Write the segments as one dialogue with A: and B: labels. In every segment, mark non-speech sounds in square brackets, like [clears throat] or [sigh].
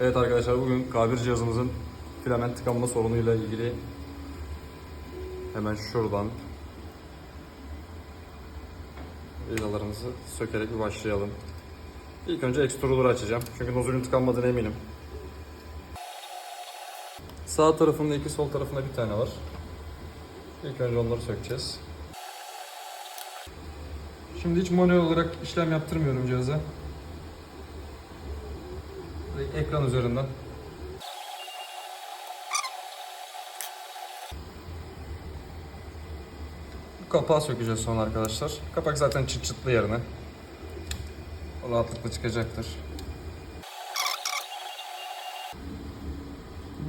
A: Evet arkadaşlar bugün K1 cihazımızın filament tıkanma sorunuyla ilgili hemen şuradan vidalarımızı sökerek bir başlayalım. İlk önce extruder'ı açacağım. Çünkü nozulün tıkanmadığına eminim. Sağ tarafında iki, sol tarafında bir tane var. İlk önce onları sökeceğiz. Şimdi hiç manuel olarak işlem yaptırmıyorum cihaza. Ekran üzerinden. Bu kapağı sökeceğiz sonra arkadaşlar. Kapak zaten çıt çıtlı yerine. O rahatlıkla çıkacaktır.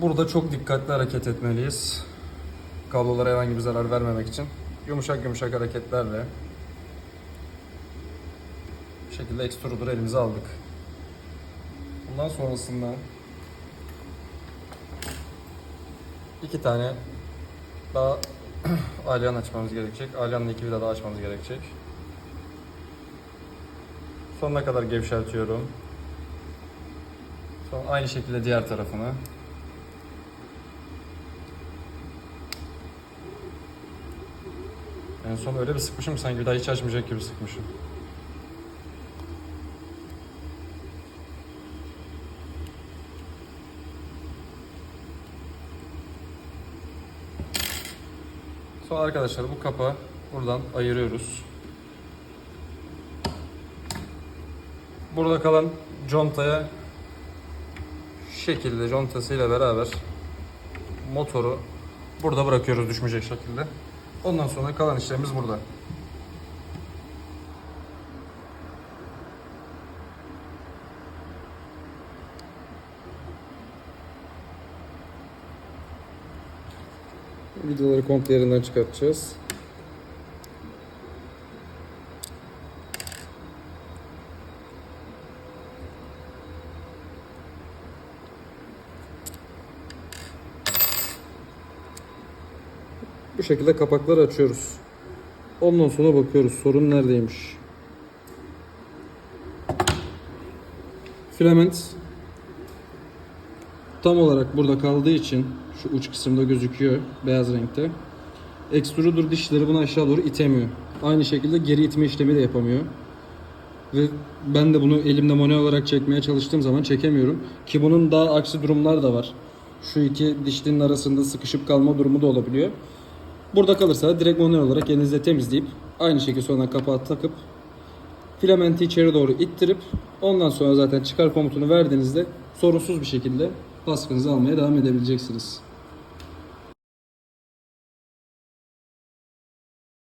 A: Burada çok dikkatli hareket etmeliyiz. Kablolara herhangi bir zarar vermemek için. Yumuşak yumuşak hareketlerle bu şekilde extruder'ı elimize aldık. Bundan sonrasında iki tane daha [clears throat] alyan açmamız gerekecek. Alyanla iki vida daha açmamız gerekecek. Sonuna kadar gevşeltiyorum. Sonra aynı şekilde diğer tarafını. En son öyle bir sıkmışım sanki bir hiç açmayacak gibi sıkmışım. Sonra arkadaşlar bu kapağı buradan ayırıyoruz. Burada kalan contaya şu şekilde contasıyla beraber motoru burada bırakıyoruz düşmeyecek şekilde. Ondan sonra kalan işlemimiz burada. Videoları komple yerinden çıkartacağız. Bu şekilde kapakları açıyoruz. Ondan sonra bakıyoruz sorun neredeymiş. Filament tam olarak burada kaldığı için şu uç kısımda gözüküyor beyaz renkte. Extruder dişleri bunu aşağı doğru itemiyor. Aynı şekilde geri itme işlemi de yapamıyor. Ve ben de bunu elimde manuel olarak çekmeye çalıştığım zaman çekemiyorum. Ki bunun daha aksi durumlar da var. Şu iki dişlinin arasında sıkışıp kalma durumu da olabiliyor. Burada kalırsa direkt manuel olarak elinizde temizleyip aynı şekilde sonra kapağı takıp filamenti içeri doğru ittirip ondan sonra zaten çıkar komutunu verdiğinizde sorunsuz bir şekilde baskınızı almaya devam edebileceksiniz.